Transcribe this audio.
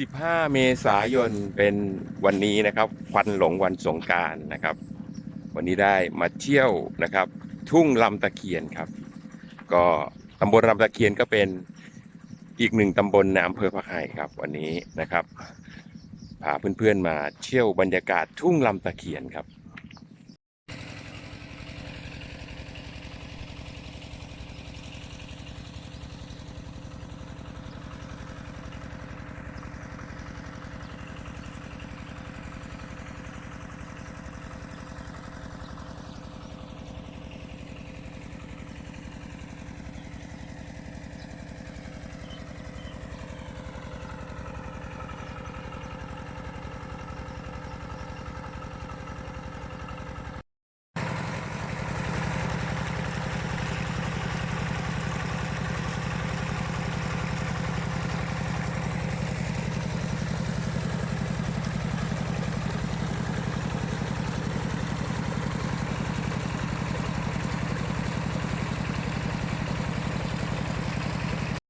15 เมษายนเป็นวันนี้นะครับควันหลงวันสงการนะครับ วันนี้ได้มาเที่ยวนะครับ ทุ่งลำตะเคียนครับ ก็ตำบลลำตะเคียนก็เป็นอีกหนึ่งตำบลในอำเภอพะไห่ครับวันนี้นะครับพาเพื่อนๆมาเที่ยวบรรยากาศทุ่งลำตะเคียนครับ